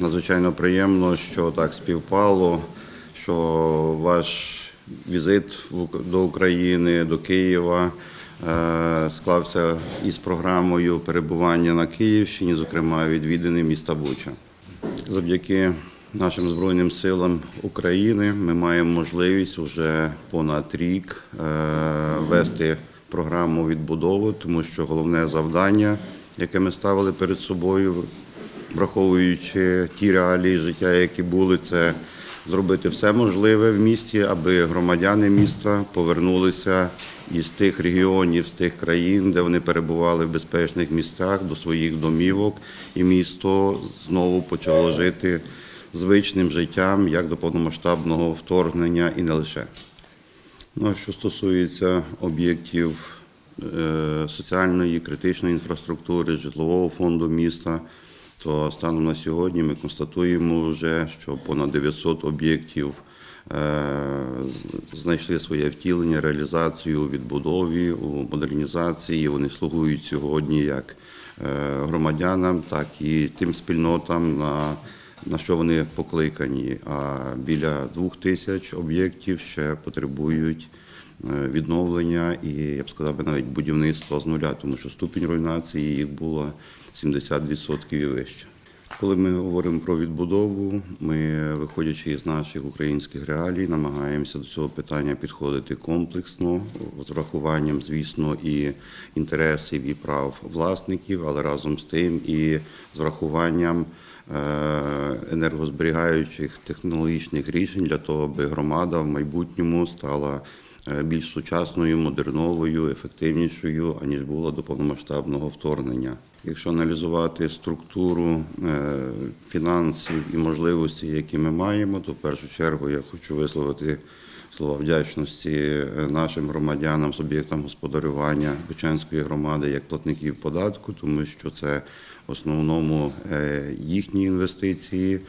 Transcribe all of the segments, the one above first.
Надзвичайно приємно, що так співпало, що ваш візит до України, до Києва е, склався із програмою перебування на Київщині, зокрема відвідини міста Буча. Завдяки нашим Збройним силам України ми маємо можливість вже понад рік е, вести програму відбудови, тому що головне завдання, яке ми ставили перед собою, враховуючи ті реалії життя, які були, це зробити все можливе в місті, аби громадяни міста повернулися із тих регіонів, з тих країн, де вони перебували в безпечних місцях до своїх домівок, і місто знову почало жити звичним життям як до повномасштабного вторгнення і не лише. Ну, а що стосується об'єктів е, соціальної, критичної інфраструктури, житлового фонду міста, то станом на сьогодні ми констатуємо вже, що понад 900 об'єктів е, знайшли своє втілення, реалізацію у відбудові, у модернізації. Вони слугують сьогодні як е, громадянам, так і тим спільнотам, на, на що вони покликані. А біля двох тисяч об'єктів ще потребують відновлення і я б сказав би навіть будівництва з нуля, тому що ступінь руйнації їх було 70% і вище. Коли ми говоримо про відбудову, ми, виходячи із наших українських реалій, намагаємося до цього питання підходити комплексно, з врахуванням, звісно, і інтересів і прав власників, але разом з тим і з врахуванням е, енергозберігаючих технологічних рішень для того, аби громада в майбутньому стала е, більш сучасною, модерновою, ефективнішою, аніж була до повномасштабного вторгнення. Якщо аналізувати структуру е, фінансів і можливості, які ми маємо, то в першу чергу я хочу висловити слова вдячності е, нашим громадянам, суб'єктам господарювання Бучанської громади як платників податку, тому що це в основному е, їхні інвестиції е,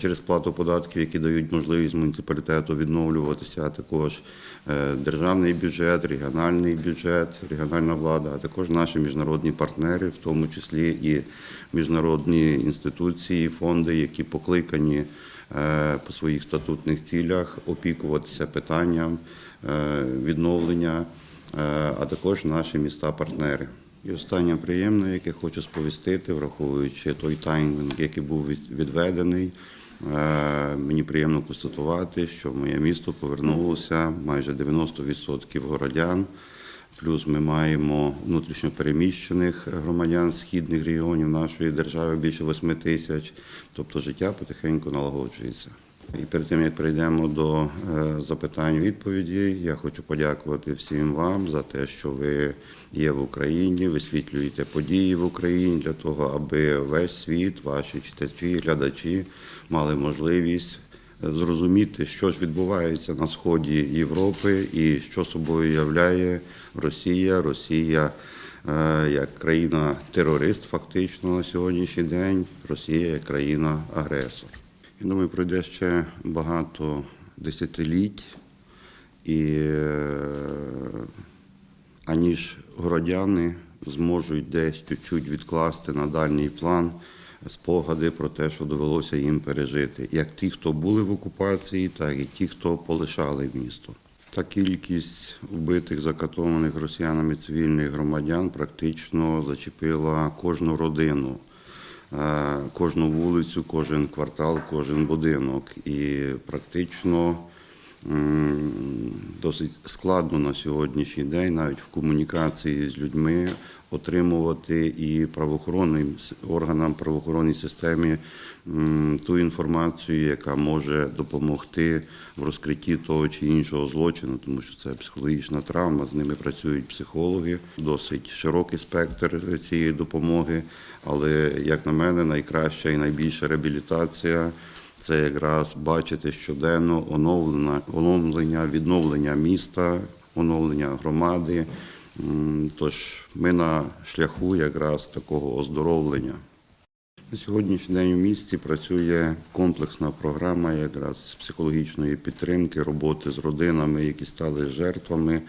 через сплату податків, які дають можливість муніципалітету відновлюватися, а також е, державний бюджет, регіональний бюджет, регіональна влада, а також наші міжнародні партнери, в тому числі і міжнародні інституції, фонди, які покликані е, по своїх статутних цілях опікуватися питанням е, відновлення, е, а також наші міста-партнери. І останнє приємне, яке хочу сповістити, враховуючи той таймінг, який був відведений. е, Мені приємно констатувати, що в моє місто повернулося майже 90% городян. Плюс ми маємо внутрішньопереміщених громадян східних регіонів нашої держави більше 8 тисяч. Тобто життя потихеньку налагоджується. І перед тим як перейдемо до е, запитань відповіді, я хочу подякувати всім вам за те, що ви є в Україні, висвітлюєте події в Україні для того, аби весь світ, ваші читачі, глядачі мали можливість е, зрозуміти, що ж відбувається на сході Європи і що собою являє Росія. Росія е, як країна-терорист, фактично на сьогоднішній день, Росія як країна-агресор. Я думаю, пройде ще багато десятиліть, і е, аніж городяни зможуть десь чуть-чуть відкласти на дальній план спогади про те, що довелося їм пережити, як ті, хто були в окупації, так і ті, хто полишали місто. Та кількість вбитих, закатованих росіянами цивільних громадян практично зачепила кожну родину, кожну вулицю, кожен квартал, кожен будинок. І практично досить складно на сьогоднішній день, навіть в комунікації з людьми, отримувати і правоохоронним органам правоохоронній системі ту інформацію, яка може допомогти в розкритті того чи іншого злочину, тому що це психологічна травма, з ними працюють психологи, досить широкий спектр цієї допомоги. Але, як на мене, найкраща і найбільша реабілітація це якраз бачити щоденно оновлення, оновлення, відновлення міста, оновлення громади. Тож ми на шляху якраз такого оздоровлення. На сьогоднішній день у місті працює комплексна програма якраз психологічної підтримки, роботи з родинами, які стали жертвами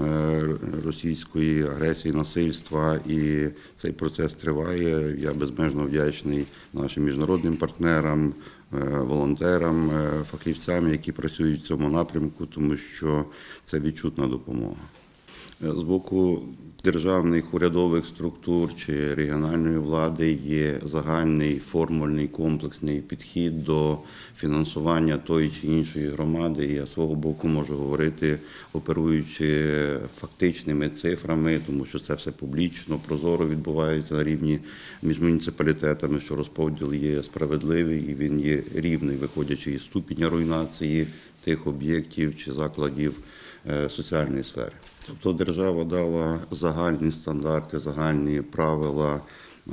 е, російської агресії, насильства, і цей процес триває. Я безмежно вдячний нашим міжнародним партнерам, волонтерам, е, фахівцям, які працюють в цьому напрямку, тому що це відчутна допомога. З боку державних урядових структур чи регіональної влади є загальний формульний комплексний підхід до фінансування тої чи іншої громади. Я свого боку можу говорити, оперуючи фактичними цифрами, тому що це все публічно, прозоро відбувається на рівні між муніципалітетами, що розподіл є справедливий і він є рівний, виходячи із ступеня руйнації тих об'єктів чи закладів е, соціальної сфери. Тобто держава дала загальні стандарти, загальні правила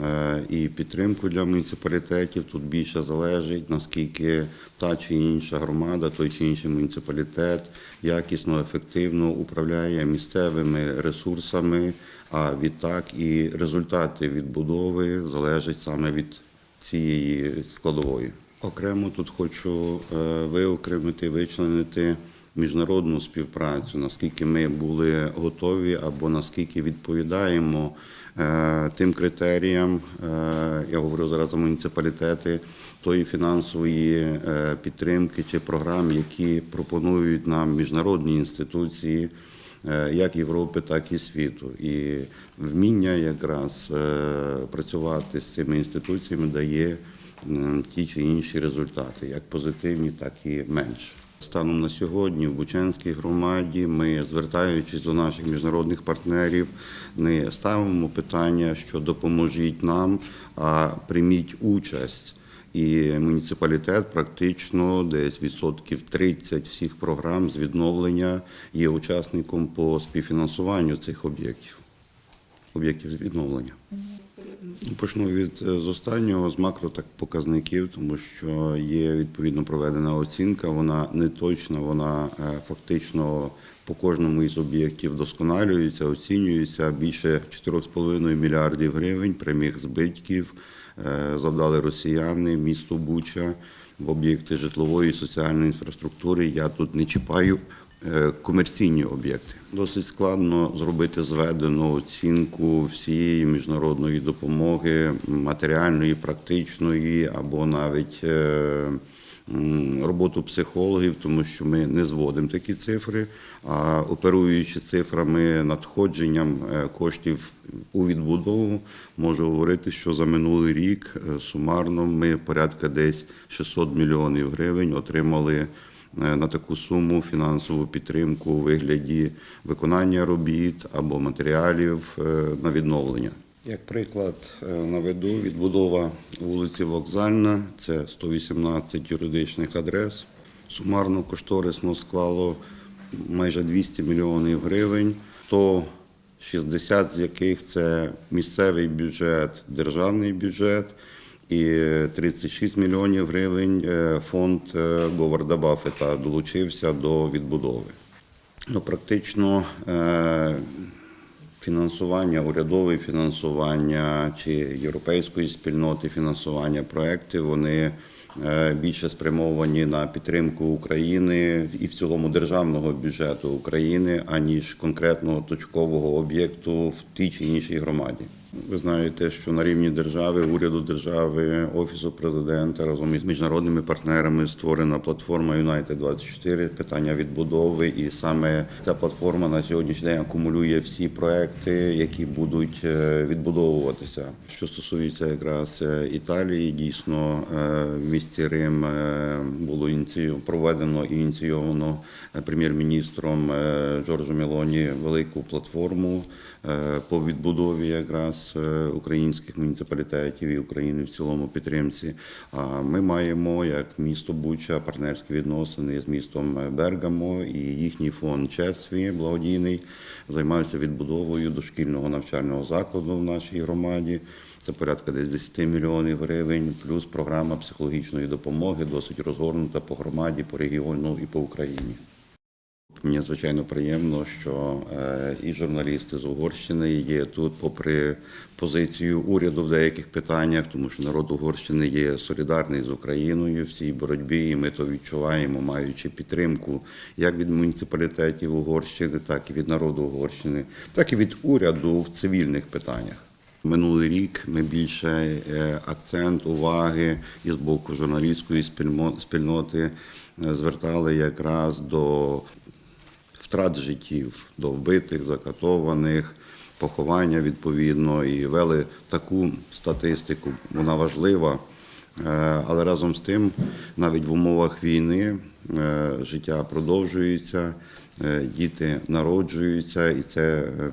е, і підтримку для муніципалітетів. Тут більше залежить, наскільки та чи інша громада, той чи інший муніципалітет якісно, ефективно управляє місцевими ресурсами, а відтак і результати відбудови залежать саме від цієї складової. Окремо тут хочу е, виокремити, вичленити міжнародну співпрацю, наскільки ми були готові або наскільки відповідаємо е, тим критеріям, е, я говорю зараз за муніципалітети, тої фінансової е, підтримки чи програм, які пропонують нам міжнародні інституції. Як Європи, так і світу, і вміння якраз працювати з цими інституціями дає ті чи інші результати, як позитивні, так і менш. Станом на сьогодні в Бучанській громаді ми, звертаючись до наших міжнародних партнерів, не ставимо питання, що допоможіть нам, а прийміть участь. І муніципалітет практично десь відсотків 30 всіх програм з відновлення є учасником по співфінансуванню цих об'єктів, об'єктів з відновлення. Почну від е, з останнього з макро так показників, тому що є відповідно проведена оцінка. Вона не точна, вона е, фактично по кожному із об'єктів вдосконалюється, оцінюється більше 4,5 мільярдів гривень прямих збитків е, завдали росіяни місту Буча в об'єкти житлової і соціальної інфраструктури. Я тут не чіпаю комерційні об'єкти. Досить складно зробити зведену оцінку всієї міжнародної допомоги, матеріальної, практичної або навіть е, роботу психологів, тому що ми не зводимо такі цифри, а оперуючи цифрами надходженням е, коштів у відбудову, можу говорити, що за минулий рік е, сумарно ми порядка десь 600 мільйонів гривень отримали е, на таку суму фінансову підтримку у вигляді виконання робіт або матеріалів е, на відновлення. Як приклад е, наведу відбудова вулиці Вокзальна, це 118 юридичних адрес. Сумарно кошторисно склало майже 200 мільйонів гривень, 160 з яких це місцевий бюджет, державний бюджет і 36 мільйонів гривень е, фонд е, Говарда Баффета долучився до відбудови. Ну, практично е, фінансування, урядове фінансування чи європейської спільноти фінансування проєктів, вони більше спрямовані на підтримку України і в цілому державного бюджету України, аніж конкретного точкового об'єкту в тій чи іншій громаді. Ви знаєте, що на рівні держави, уряду держави, офісу президента разом із міжнародними партнерами створена платформа United 24 питання відбудови, і саме ця платформа на сьогоднішній день акумулює всі проекти, які будуть е, відбудовуватися. Що стосується якраз е, Італії, дійсно е, в місті Рим було проведено і ініційовано прем'єр-міністром Джорджо Мелоні велику платформу по відбудові якраз е, українських муніципалітетів і України в цілому підтримці. А ми маємо як місто Буча партнерські відносини з містом Бергамо і їхній фонд Чесві благодійний займався відбудовою дошкільного навчального закладу в нашій громаді. Це порядка десь 10 мільйонів гривень, плюс програма психологічної допомоги, досить розгорнута по громаді, по регіону і по Україні. Мені звичайно приємно, що е, і журналісти з Угорщини є тут, попри позицію уряду в деяких питаннях, тому що народ Угорщини є солідарний з Україною в цій боротьбі, і ми то відчуваємо, маючи підтримку як від муніципалітетів Угорщини, так і від народу Угорщини, так і від уряду в цивільних питаннях. Минулий рік ми більше е, акцент уваги і з боку журналістської спільноти е, звертали якраз до втрат життів, до вбитих, закатованих, поховання відповідно і вели таку статистику. Вона важлива. Е, Але разом з тим, навіть в умовах війни е, життя продовжується, е, діти народжуються, і це е,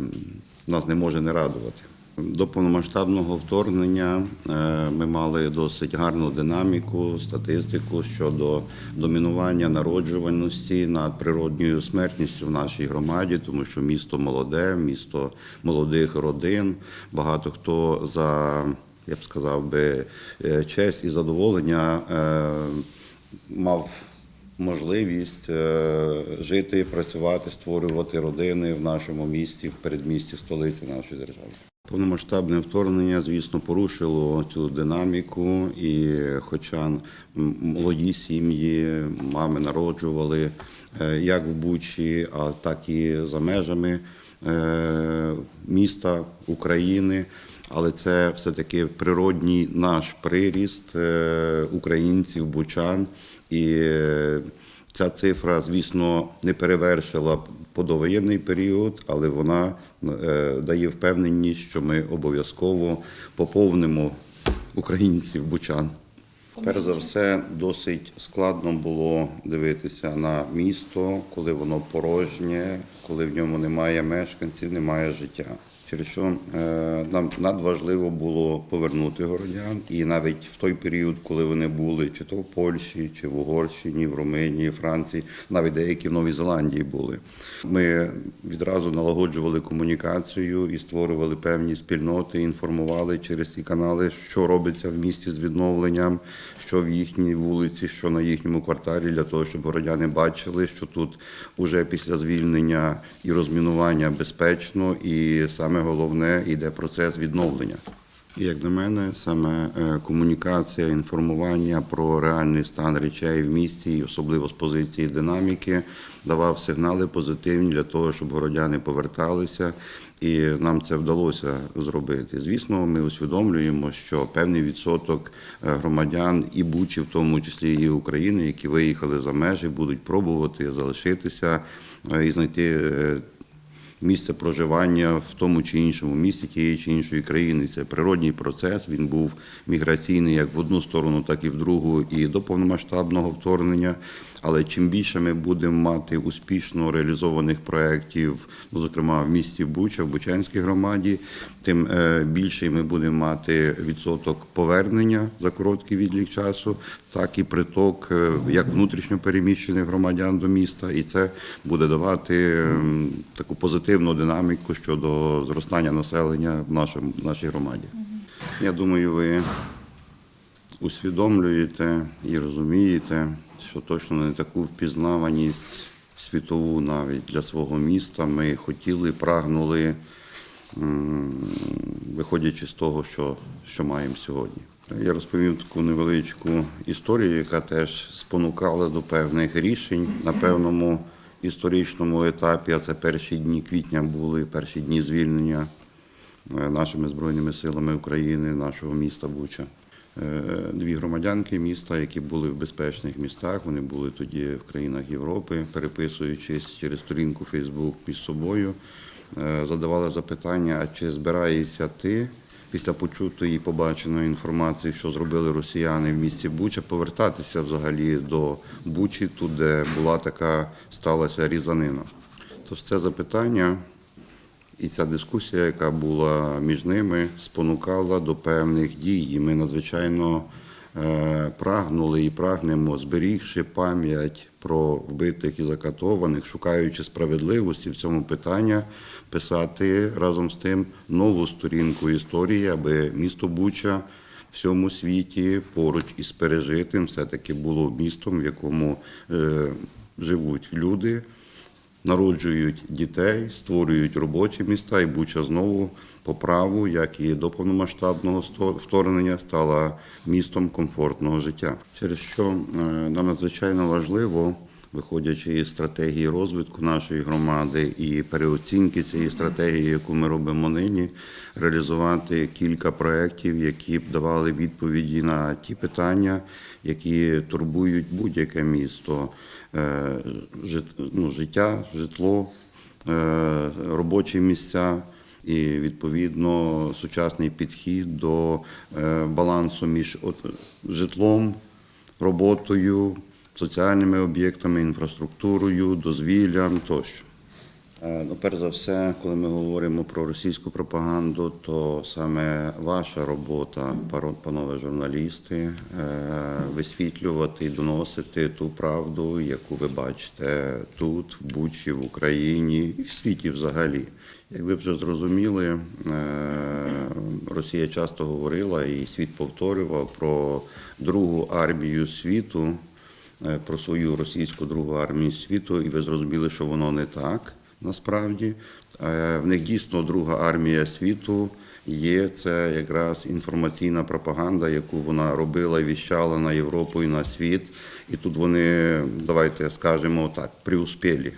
нас не може не радувати. До повномасштабного вторгнення е, ми мали досить гарну динаміку, статистику щодо домінування народжуваності над природньою смертністю в нашій громаді, тому що місто молоде, місто молодих родин. Багато хто за я б сказав би е, честь і задоволення е, мав можливість жити, працювати, створювати родини в нашому місті, в передмісті столиці нашої держави. Повномасштабне вторгнення, звісно, порушило цю динаміку, і хоча молоді сім'ї, мами народжували е, як в Бучі, а так і за межами е, міста України. Але це все-таки природній наш приріст е, українців, бучан. І ця цифра, звісно, не перевершила подовоєнний період, але вона е, дає впевненість, що ми обов'язково поповнимо українців бучан. Перш за все, досить складно було дивитися на місто, коли воно порожнє, коли в ньому немає мешканців, немає життя. Через що е, нам надважливо було повернути городян, і навіть в той період, коли вони були чи то в Польщі, чи в Угорщині, в Румунії, Франції, навіть деякі в Новій Зеландії були. Ми відразу налагоджували комунікацію і створювали певні спільноти, інформували через ці канали, що робиться в місті з відновленням, що в їхній вулиці, що на їхньому кварталі, для того, щоб городяни бачили, що тут уже після звільнення і розмінування безпечно, і саме головне йде процес відновлення. І як на мене, саме е, комунікація, інформування про реальний стан речей в місті, і особливо з позиції динаміки, давав сигнали позитивні для того, щоб городяни поверталися, і нам це вдалося зробити. Звісно, ми усвідомлюємо, що певний відсоток е, громадян і Бучі, в тому числі і України, які виїхали за межі, будуть пробувати залишитися е, і знайти. Місце проживання в тому чи іншому місті тієї чи іншої країни. Це природній процес. Він був міграційний як в одну сторону, так і в другу, і до повномасштабного вторгнення. Але чим більше ми будемо мати успішно реалізованих проєктів, ну зокрема в місті Буча, в Бучанській громаді, тим е, більший ми будемо мати відсоток повернення за короткий відлік часу, так і приток е, як внутрішньо переміщених громадян до міста, і це буде давати ем, таку позитивну динаміку щодо зростання населення в нашому в нашій громаді. Я думаю, ви усвідомлюєте і розумієте, що точно не таку впізнаваність світову навіть для свого міста ми хотіли, прагнули, виходячи з того, що, що маємо сьогодні. Я розповім таку невеличку історію, яка теж спонукала до певних рішень на певному історичному етапі. А це перші дні квітня були перші дні звільнення е, нашими збройними силами України, нашого міста Буча. Е, Дві громадянки міста, які були в безпечних містах, вони були тоді в країнах Європи, переписуючись через сторінку Фейсбук між собою, е, задавали запитання: а чи збираєшся ти після почутої і побаченої інформації, що зробили росіяни в місті Буча, повертатися взагалі до Бучі, тут де була така сталася різанина? Тож це запитання і ця дискусія, яка була між ними, спонукала до певних дій. І ми надзвичайно е, прагнули і прагнемо, зберігши пам'ять про вбитих і закатованих, шукаючи справедливості в цьому питанні, писати разом з тим нову сторінку історії, аби місто Буча в всьому світі поруч із пережитим все-таки було містом, в якому е, живуть люди народжують дітей, створюють робочі міста, і Буча знову по праву, як і до повномасштабного вторгнення, стала містом комфортного життя. Через що е, нам надзвичайно важливо, виходячи із стратегії розвитку нашої громади і переоцінки цієї стратегії, яку ми робимо нині, реалізувати кілька проєктів, які б давали відповіді на ті питання, які турбують будь-яке місто. Е, ну, життя, житло, е, робочі місця і відповідно сучасний підхід до е, балансу між житлом, роботою, соціальними об'єктами, інфраструктурою, дозвіллям тощо. Е, Ну, перш за все, коли ми говоримо про російську пропаганду, то саме ваша робота, панове журналісти, е, висвітлювати і доносити ту правду, яку ви бачите тут, в Бучі, в Україні і в світі взагалі. Як ви вже зрозуміли, е, Росія часто говорила і світ повторював про другу армію світу, про свою російську другу армію світу, і ви зрозуміли, що воно не так насправді. Е, В них дійсно друга армія світу є. Це якраз інформаційна пропаганда, яку вона робила віщала на Європу і на світ. І тут вони, давайте скажемо так, приуспілі.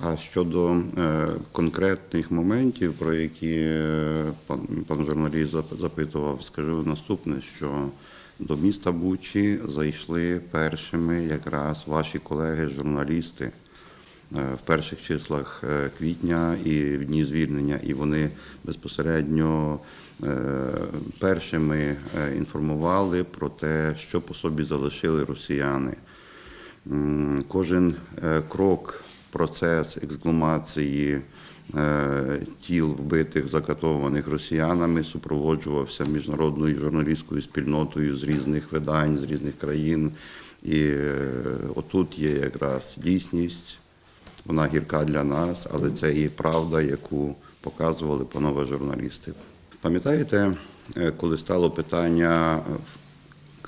А щодо е, конкретних моментів, про які е, пан, пан журналіст запитував, скажу наступне, що до міста Бучі зайшли першими якраз ваші колеги-журналісти е, в перших числах е, квітня і в дні звільнення, і вони безпосередньо е, першими інформували про те, що по собі залишили росіяни. Кожен крок, процес ексгумації е, тіл вбитих, закатованих росіянами супроводжувався міжнародною журналістською спільнотою з різних видань, з різних країн. І е, отут є якраз дійсність, вона гірка для нас, але це і правда, яку показували панове журналісти. Пам'ятаєте, е, коли стало питання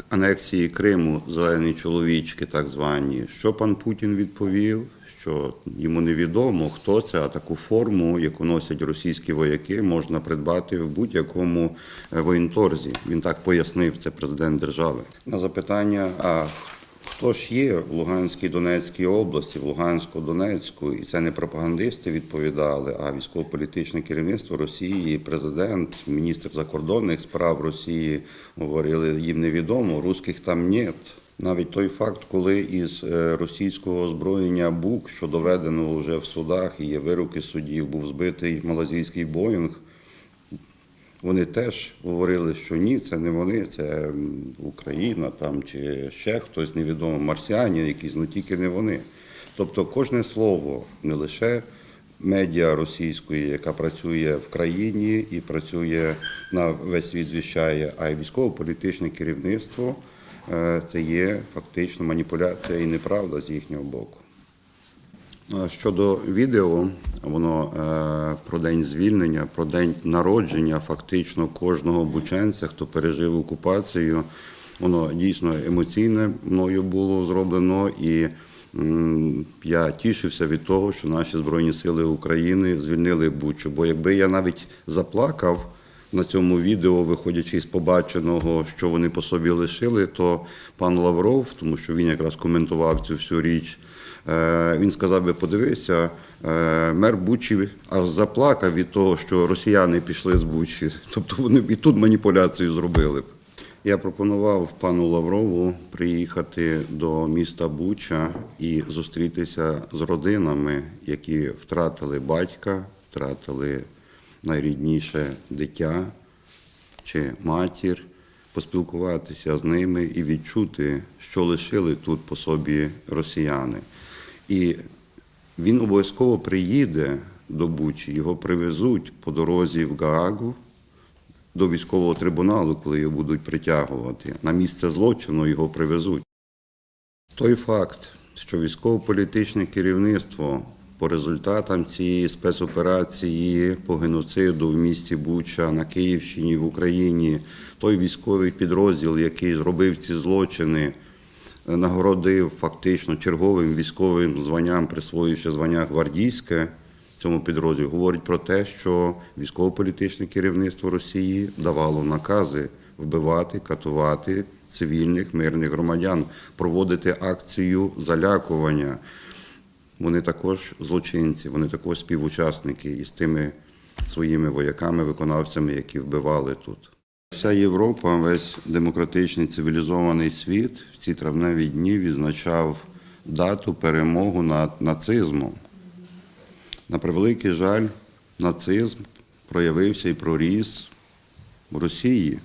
анексії Криму, зелені чоловічки, так звані, що пан Путін відповів? Що йому невідомо, хто це, а таку форму, яку носять російські вояки, можна придбати в будь-якому е, воєнторзі. Він так пояснив, це президент держави. На запитання, а хто ж є в Луганській Донецькій області, в Луганську, Донецьку, і це не пропагандисти відповідали, а військово-політичне керівництво Росії, президент, міністр закордонних справ Росії говорили, їм невідомо, русських там нет. Навіть той факт, коли із е, російського озброєння БУК, що доведено вже в судах, і є вироки судів, був збитий малазійський Боїнг. Вони теж говорили, що ні, це не вони, це Україна там чи ще хтось невідомо, марсіані якісь, ну тільки не вони. Тобто кожне слово не лише медіа російської, яка працює в країні і працює на весь світ віщає, а й військово-політичне керівництво це є фактично маніпуляція і неправда з їхнього боку. Щодо відео, воно е, про день звільнення, про день народження фактично кожного бучанця, хто пережив окупацію, воно дійсно емоційне мною було зроблено, і я тішився від того, що наші Збройні Сили України звільнили Бучу. Бо якби я навіть заплакав на цьому відео, виходячи з побаченого, що вони по собі лишили, то пан Лавров, тому що він якраз коментував цю всю річ. Е, Він сказав би, подивися, е, мер Бучі аж заплакав від того, що росіяни пішли з Бучі. Тобто вони і тут маніпуляцію зробили б. Я пропонував пану Лаврову приїхати до міста Буча і зустрітися з родинами, які втратили батька, втратили найрідніше дитя чи матір, поспілкуватися з ними і відчути, що лишили тут по собі росіяни. І він обов'язково приїде до Бучі, його привезуть по дорозі в Гаагу до військового трибуналу, коли його будуть притягувати. На місце злочину його привезуть. Той факт, що військово-політичне керівництво по результатам цієї спецоперації по геноциду в місті Буча на Київщині в Україні, той військовий підрозділ, який зробив ці злочини, нагородив фактично черговим військовим званням, присвоюючи звання гвардійське цьому підрозділі, говорить про те, що військово-політичне керівництво Росії давало накази вбивати, катувати цивільних мирних громадян, проводити акцію залякування. Вони також злочинці, вони також співучасники із тими своїми вояками, виконавцями, які вбивали тут. Вся Європа, весь демократичний цивілізований світ в ці травневі дні відзначав дату перемогу над нацизмом. На превеликий жаль, нацизм проявився і проріс в Росії.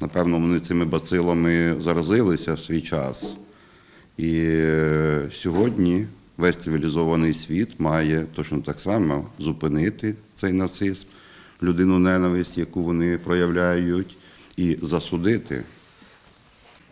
Напевно, вони цими бацилами заразилися в свій час. І е, сьогодні весь цивілізований світ має точно так само зупинити цей нацизм, людину ненависть, яку вони проявляють, і засудити.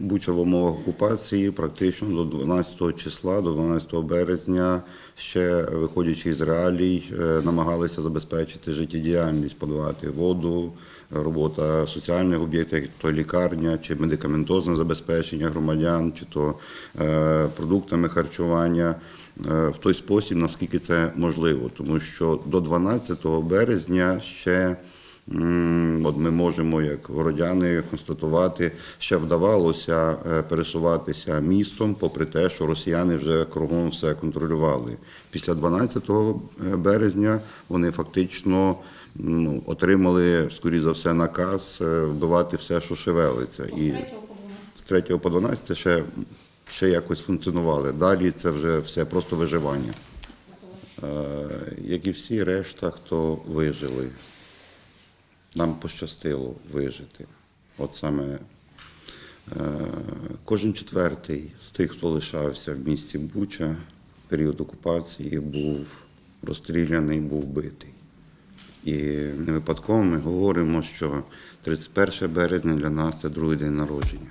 Буча в умовах окупації практично до 12 числа, до 12 березня, ще виходячи із реалій, е, намагалися забезпечити життєдіяльність, подавати воду, робота соціальних об'єктів, то лікарня, чи медикаментозне забезпечення громадян, чи то е, продуктами харчування в той спосіб, наскільки це можливо, тому що до 12 березня ще. От ми можемо, як городяни, констатувати, ще вдавалося е, пересуватися містом, попри те, що росіяни вже кругом все контролювали. Після 12 березня вони фактично ну, отримали, скоріш за все, наказ е, вбивати все, що шевелиться. І з 3 по 12 ще, ще якось функціонували. Далі це вже все просто виживання. Е, Як і всі решта, хто вижили нам пощастило вижити. От саме е, кожен четвертий з тих, хто лишався в місті Буча в період окупації, був розстріляний, був битий. І не випадково ми говоримо, що 31 березня для нас це другий день народження.